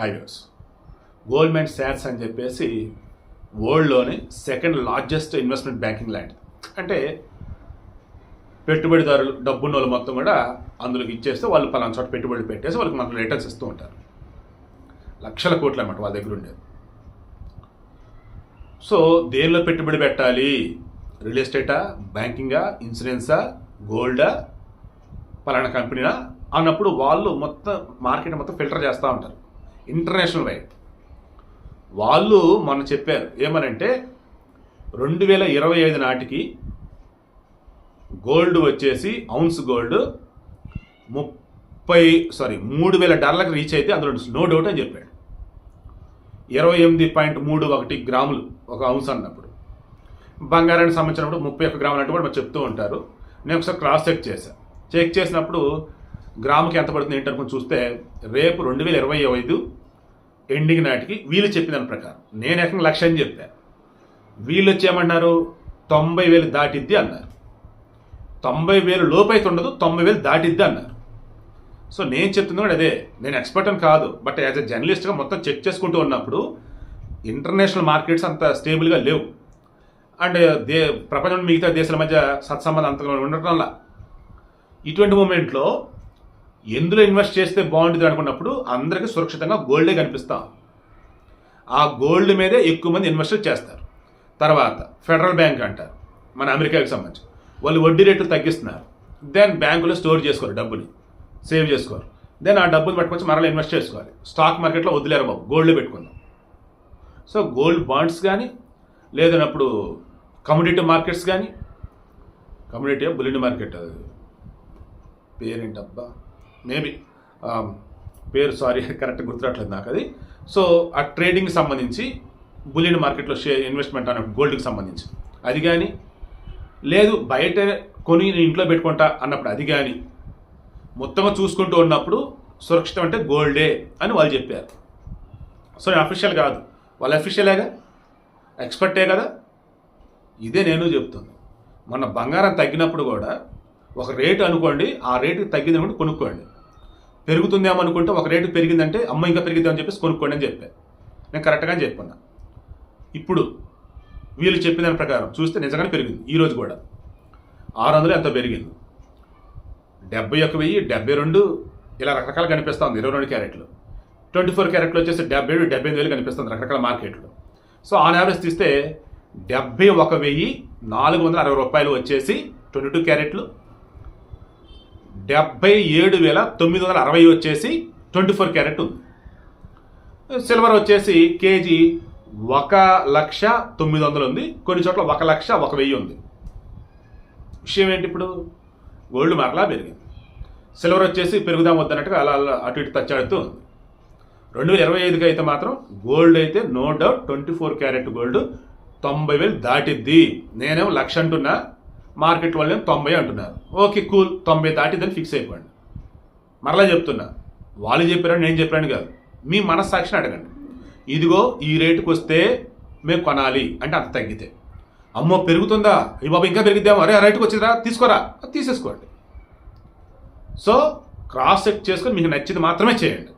Highways. Goldman శాట్స్ అని చెప్పేసి వరల్డ్లోని second largest investment banking land. అంటే పెట్టుబడిదారులు డబ్బున్న వాళ్ళు మొత్తం కూడా అందులోకి ఇచ్చేస్తే వాళ్ళు పలానా చోట పెట్టుబడి పెట్టేసి వాళ్ళకి మనకు రిటర్న్స్ ఇస్తూ ఉంటారు. లక్షల కోట్లు అన్నమాట వాళ్ళ దగ్గర ఉండేది సో దేనిలో పెట్టుబడి పెట్టాలి? రియల్ ఎస్టేటా? బ్యాంకింగా? ఇన్సూరెన్సా? గోల్డా? పలానా కంపెనీనా? అన్నప్పుడు వాళ్ళు మొత్తం మార్కెట్ మొత్తం ఫిల్టర్ చేస్తూ ఉంటారు. ఇంటర్నేషనల్ వైడ్ వాళ్ళు మొన్న చెప్పారు ఏమనంటే రెండు వేల ఇరవై ఐదు నాటికి గోల్డ్ వచ్చేసి ఔన్స్ గోల్డ్ ముప్పై సారీ మూడు వేల డాలర్లకు రీచ్ అయితే అందులో నో డౌట్ అని చెప్పాడు. ఇరవై ఎనిమిది పాయింట్ మూడు ఒకటి గ్రాములు ఒక ఔన్స్ అన్నప్పుడు. బంగారానికి సంబంధించినప్పుడు ముప్పై ఒక్క గ్రాములు అంటే కూడా చెప్తూ ఉంటారు. నేను ఒకసారి క్రాస్ చెక్ చేశాను చెక్ చేసినప్పుడు గ్రాముకి ఎంత పడుతుంది ఏంటి అనుకుని చూస్తే రేపు రెండు వేల ఇరవై ఐదు ఎండింగ్ నాటికి వీళ్ళు చెప్పిన దాని ప్రకారం. నేను ఎక్కడ లక్ష అని చెప్పాను వీళ్ళు వచ్చేయమన్నారు తొంభై వేలు దాటిద్ది అన్నారు. తొంభై వేలు లోపైతే ఉండదు తొంభై వేలు దాటిద్ది అన్నారు. సో నేను చెప్తుంది కూడా అదే. నేను ఎక్స్పర్ట్ అని కాదు బట్ యాజ్ ఎ జర్నలిస్ట్గా మొత్తం చెక్ చేసుకుంటూ ఉన్నప్పుడు ఇంటర్నేషనల్ మార్కెట్స్ అంత స్టేబుల్గా లేవు. అండ్ దే ప్రపంచం మిగతా దేశాల మధ్య సత్సంబంధం అంతగా వల్ల ఇటువంటి మూమెంట్లో ఎందులో ఇన్వెస్ట్ చేస్తే బాగుంటుంది అనుకున్నప్పుడు అందరికీ సురక్షితంగా గోల్డే కనిపిస్తాం ఆ గోల్డ్ మీదే ఎక్కువ మంది ఇన్వెస్ట్ చేస్తారు. తర్వాత ఫెడరల్ బ్యాంక్ అంటారు మన అమెరికాకి సంబంధించి. వాళ్ళు వడ్డీ రేట్లు తగ్గిస్తున్నారు. దెన్ బ్యాంకులో స్టోర్ చేసుకోరు డబ్బుని సేవ్ చేసుకోరు. దెన్ ఆ డబ్బులు పట్టుకొచ్చి మరలా ఇన్వెస్ట్ చేసుకోవాలి. స్టాక్ మార్కెట్లో వదిలేరు బాబు గోల్డ్ పెట్టుకుందాం. సో గోల్డ్ బాండ్స్ కానీ లేదన్నప్పుడు కమ్యూనిటీ మార్కెట్స్ కానీ కమ్యూనిటీ బుల్లిండి మార్కెట్ పేరేంటబ్బా? మేబీ పేరు సారీ కరెక్ట్ గుర్తురావట్లేదు నాకు అది సో ఆ ట్రేడింగ్కి సంబంధించి బులియన్ మార్కెట్లో షేర్ ఇన్వెస్ట్మెంట్ అన్న గోల్డ్కి సంబంధించి. అది కానీ లేదు బయట కొని నేను ఇంట్లో పెట్టుకుంటా అన్నప్పుడు అది కానీ మొత్తంగా చూసుకుంటూ ఉన్నప్పుడు సురక్షితం అంటే గోల్డే అని వాళ్ళు చెప్పారు. సో నేను అఫీషియల్ కాదు. వాళ్ళు అఫీషియలేగా ఎక్స్పర్టే కదా? ఇదే నేను చెప్తుంది మన బంగారం తగ్గినప్పుడు కూడా ఒక రేటు అనుకోండి ఆ రేటు తగ్గింది అనుకుంటే కొనుక్కోండి. పెరుగుతుందేమో అనుకుంటే ఒక రేటు పెరిగిందంటే అమ్మ ఇంకా పెరిగిద్దామని చెప్పేసి కొనుక్కోండి అని చెప్పాను నేను కరెక్ట్గా చెప్పుకున్నా ఇప్పుడు వీళ్ళు చెప్పిన దాని ప్రకారం చూస్తే నిజంగానే పెరిగింది. ఈరోజు కూడా ఆరు వందలు ఎంత పెరిగింది. డెబ్బై ఒక వెయ్యి డెబ్బై రెండు ఇలా రకరకాలు కనిపిస్తూ ఉంది ఇరవై రెండు క్యారెట్లు. ట్వంటీ ఫోర్ క్యారెట్లు వచ్చేసి డెబ్బై ఏడు డెబ్బై ఎనిమిది వేలు కనిపిస్తుంది రకరకాల మార్కెట్లో. సో ఆన్ యావరేజ్ తీస్తే డెబ్బై ఒక వెయ్యి నాలుగు వందల అరవై రూపాయలు వచ్చేసి ట్వంటీ టూ క్యారెట్లు. డెబ్బై ఏడు వేల తొమ్మిది వందల అరవై వచ్చేసి ట్వంటీ ఫోర్ క్యారెట్ ఉంది. సిల్వర్ వచ్చేసి కేజీ ఒక లక్ష తొమ్మిది వందలు ఉంది. కొన్ని చోట్ల ఒక లక్ష ఒక వెయ్యి ఉంది. విషయం ఏంటి ఇప్పుడు? గోల్డ్ మరలా పెరిగింది. సిల్వర్ వచ్చేసి పెరుగుదాం వద్దన్నట్టుగా అలా అలా అటు ఇటు తచ్చాడుతూ ఉంది. రెండు వేల ఇరవై ఐదుకి అయితే మాత్రం గోల్డ్ అయితే no doubt twenty four carat gold తొంభై వేలు దాటిద్ది. నేనేమో లక్ష అంటున్నా మార్కెట్ వాళ్ళు తొంభై అంటున్నారు. Okay cool. తొంభై దాటిద్దని ఫిక్స్ అయిపోండి. మరలా చెప్తున్నా వాళ్ళు చెప్పారని నేను చెప్పాను కాదు. మీ మనస్సాక్షిని అడగండి. ఇదిగో ఈ రేటుకు వస్తే మేము కొనాలి అంటే అంత తగ్గితే. అమ్మో పెరుగుతుందా? ఈ బాబు ఇంకా పెరిగిద్దాం అరే ఆ రేటుకి వచ్చిందిరా తీసుకోరా. తీసేసుకోండి. సో క్రాస్ చెక్ చేసుకొని మీకు నచ్చింది మాత్రమే చేయండి.